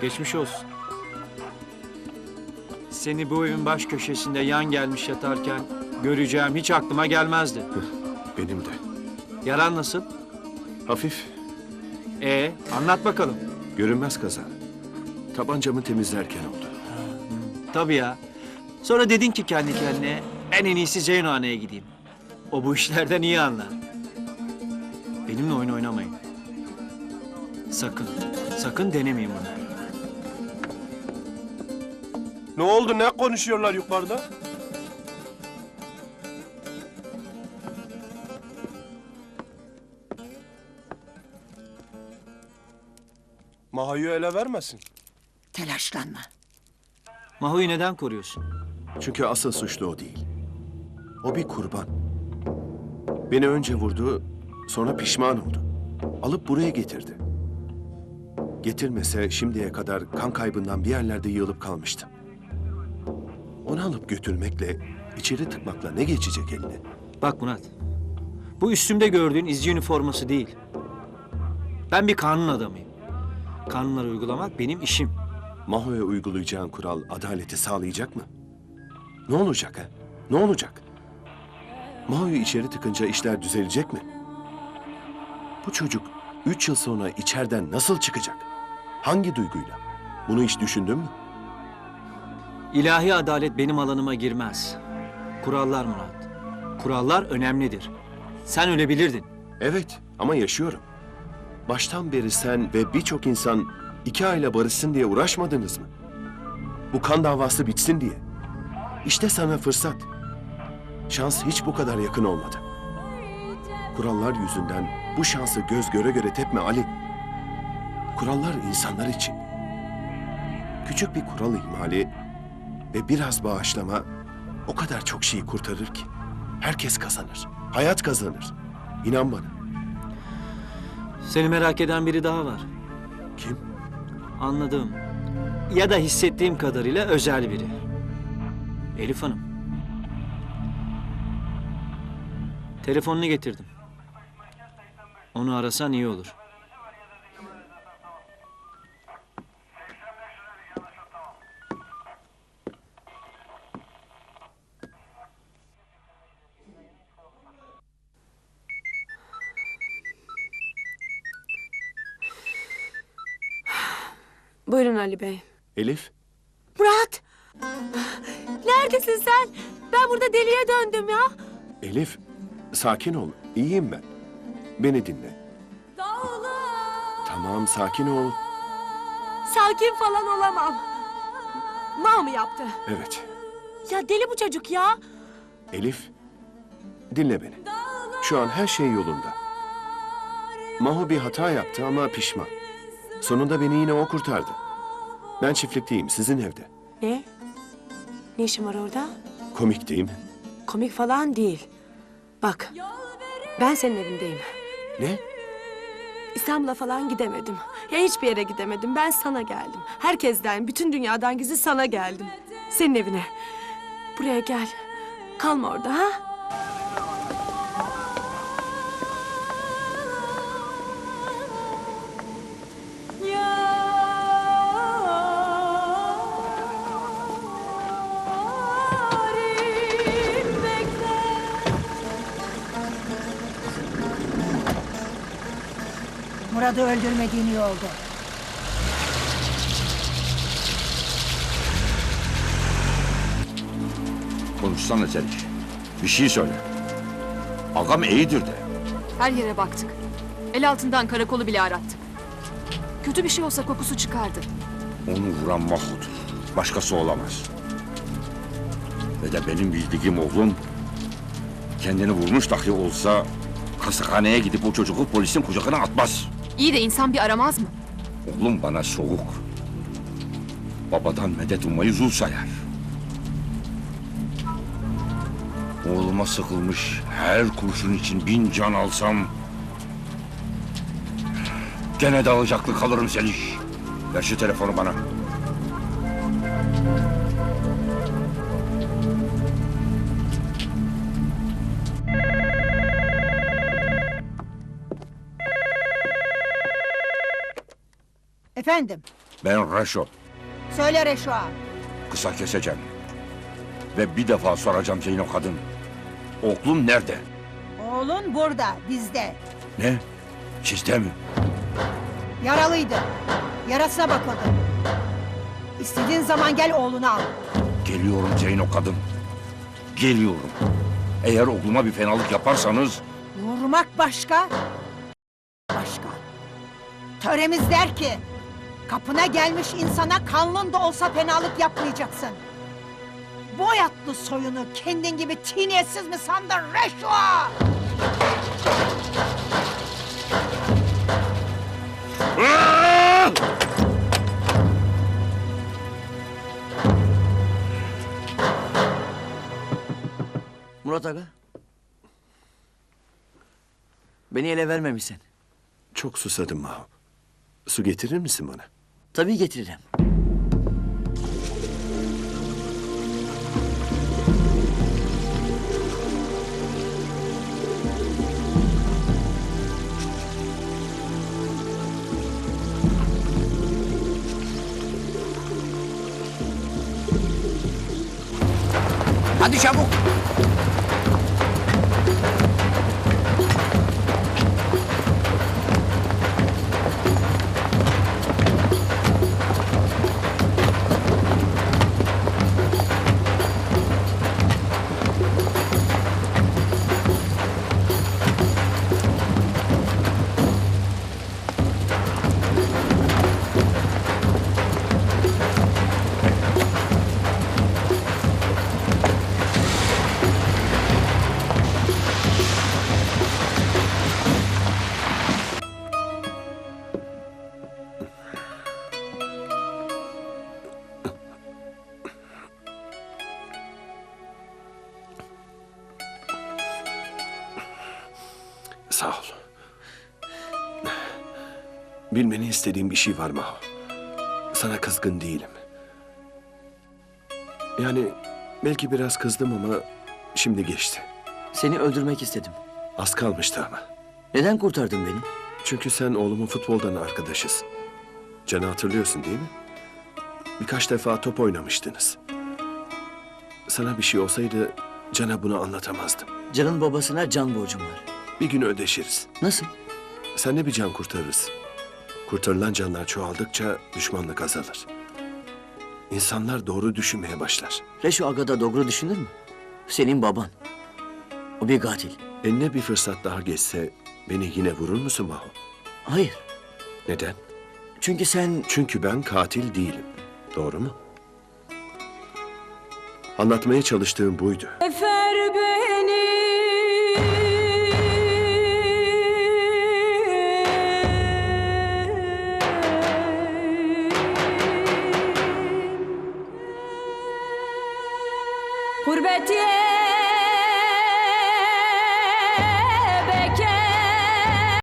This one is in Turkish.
Geçmiş olsun. Seni bu evin baş köşesinde yan gelmiş yatarken göreceğim hiç aklıma gelmezdi. Benim de. Yaran nasıl? Hafif, Ee, anlat bakalım. görünmez kaza. Tabancamı temizlerken oldu. Tabii ya. Sonra dedin ki kendi kendine ben en iyisi Zeynohane'ye gideyim. O bu işlerden iyi anlar. Benimle oyun oynamayın. Sakın, sakın denemeyin bunu. Ne oldu? Ne konuşuyorlar yukarıda? Maha'yı ele vermesin. Telaşlanma. Maho'yu neden koruyorsun? Çünkü asıl suçlu o değil. O bir kurban. Beni önce vurdu, sonra pişman oldu. Alıp buraya getirdi. Getirmese şimdiye kadar kan kaybından bir yerlerde yığılıp kalmıştı. Onu alıp götürmekle, içeri tıkmakla ne geçecek eline? Bak Murat, bu üstümde gördüğün izci üniforması değil. Ben bir kanun adamıyım. Kanunları uygulamak benim işim. Maho'ya uygulayacağın kural adaleti sağlayacak mı? Ne olacak ha? Ne olacak? Maho'yu içeri tıkınca işler düzelecek mi? Bu çocuk üç yıl sonra içeriden nasıl çıkacak? Hangi duyguyla? Bunu hiç düşündün mü? İlahi adalet benim alanıma girmez. Kurallar Murat. Kurallar önemlidir. Sen öyle bilirdin. Evet ama yaşıyorum. Baştan beri sen ve birçok insan iki aile barışsın diye uğraşmadınız mı? Bu kan davası bitsin diye. İşte sana fırsat. Şans hiç bu kadar yakın olmadı. Kurallar yüzünden bu şansı göz göre göre tepme Ali. Kurallar insanlar için. Küçük bir kural ihmali ve biraz bağışlama o kadar çok şeyi kurtarır ki. Herkes kazanır. Hayat kazanır. İnan bana. Seni merak eden biri daha var. Kim? Anladığım ya da hissettiğim kadarıyla özel biri. Elif Hanım. Telefonunu getirdim. Onu arasan iyi olur. Buyurun Ali Bey. Elif? Murat! Neredesin sen? Ben burada deliye döndüm ya. Elif, sakin ol. İyiyim ben. Beni dinle. Tamam, sakin ol. Sakin falan olamam. Ma mı yaptı? Evet. Ya deli bu çocuk ya. Elif, dinle beni. Şu an her şey yolunda. Maho bir hata yaptı ama pişman. Sonunda beni yine o kurtardı. Ben çiftlikteyim, sizin evde. Ne? Ne işin var orada? Komik değil mi? Komik falan değil. Bak, ben senin evindeyim. Ne? İstanbul'a falan gidemedim. Ya hiçbir yere gidemedim. Ben sana geldim. Herkesten, bütün dünyadan gizli sana geldim. Senin evine. Buraya gel. Kalma orada ha? Murat'ı öldürmediğin iyi oldu. Konuşsana Zeliş. Bir şey söyle. Agam iyidir de. Her yere baktık. El altından karakolu bile arattık. Kötü bir şey olsa kokusu çıkardı. Onu vuran Mahmut. Başkası olamaz. Ve de benim bildiğim oğlum kendini vurmuş dahi olsa kasakhaneye gidip o çocuğu polisin kucağına atmaz. İyi de insan bir aramaz mı? Oğlum bana soğuk. Babadan medet ummayı zul sayar. Oğluma sıkılmış her kurşun için bin can alsam... ...gene de alacaklı kalırım Zeliş. Ver şu telefonu bana. Efendim, Ben Reşo. Söyle Reşo'a. Kısa keseceğim. Ve bir defa soracağım Zeyno kadın. Oğlum nerede? Oğlun burada, bizde. Ne? Sizde mi? Yaralıydı. Yarasına bakıldı. İstediğin zaman gel oğlunu al. Geliyorum Zeyno kadın. Geliyorum. Eğer oğluma bir fenalık yaparsanız Vurmak başka, başka. Töremiz der ki, kapına gelmiş insana kanlın da olsa fenalık yapmayacaksın. Boyatlı soyunu kendin gibi tiniyetsiz mi sandın Reşo? Murat Aga. Beni ele vermemişsin. Çok susadım Maho. Su getirir misin bana? Tabii getiririm. Hadi çabuk. Sağ ol. Bilmeni istediğim bir şey var Maho. Sana kızgın değilim. Yani belki biraz kızdım ama şimdi geçti. Seni öldürmek istedim. Az kalmıştı ama. Neden kurtardın beni? Çünkü sen oğlumun futboldan arkadaşısın. Can'ı hatırlıyorsun değil mi? Birkaç defa top oynamıştınız. Sana bir şey olsaydı Can'a bunu anlatamazdım. Can'ın babasına can borcum var. Bir gün ödeşiriz. Nasıl? Senle bir can kurtarırız. Kurtarılan canlar çoğaldıkça düşmanlık azalır. İnsanlar doğru düşünmeye başlar. Reşo Aga da doğru düşünür mü? Senin baban. O bir katil. Eline bir fırsat daha geçse beni yine vurur musun Maho? Hayır. Neden? Çünkü sen Çünkü ben katil değilim. Doğru mu? Anlatmaya çalıştığım buydu. Efer beni